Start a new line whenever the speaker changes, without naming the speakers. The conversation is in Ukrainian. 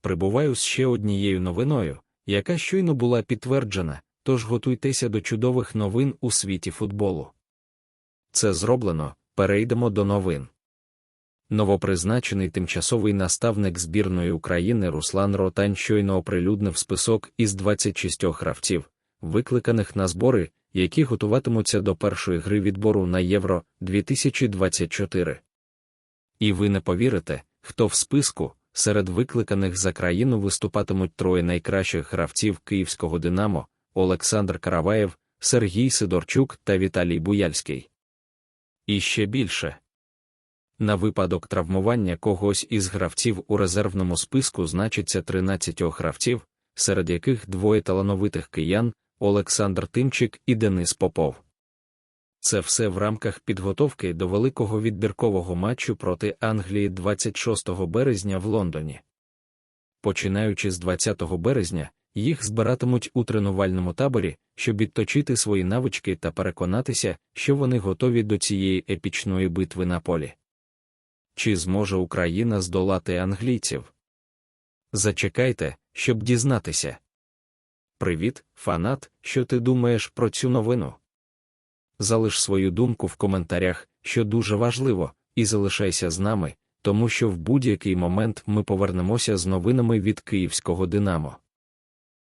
прибуваю з ще однією новиною, яка щойно була підтверджена, тож готуйтеся до чудових новин у світі футболу. Це зроблено, перейдемо до новин. Новопризначений тимчасовий наставник збірної України Руслан Ротань щойно оприлюднив список із 26 гравців, викликаних на збори, які готуватимуться до першої гри відбору на Євро 2024. І ви не повірите, хто в списку серед викликаних за країну виступатимуть троє найкращих гравців київського Динамо Олександр Караваєв, Сергій Сидорчук та Віталій Буяльський. І ще більше. На випадок травмування когось із гравців у резервному списку значиться 13 гравців, серед яких двоє талановитих киян Олександр Тимчик і Денис Попов. Це все в рамках підготовки до великого відбіркового матчу проти Англії 26 березня в Лондоні. Починаючи з 20 березня, їх збиратимуть у тренувальному таборі, щоб відточити свої навички та переконатися, що вони готові до цієї епічної битви на полі. Чи зможе Україна здолати англійців? Зачекайте, щоб дізнатися. Привіт, фанат, що ти думаєш про цю новину? Залиш свою думку в коментарях, що дуже важливо, і залишайся з нами, тому що в будь-який момент ми повернемося з новинами від київського Динамо.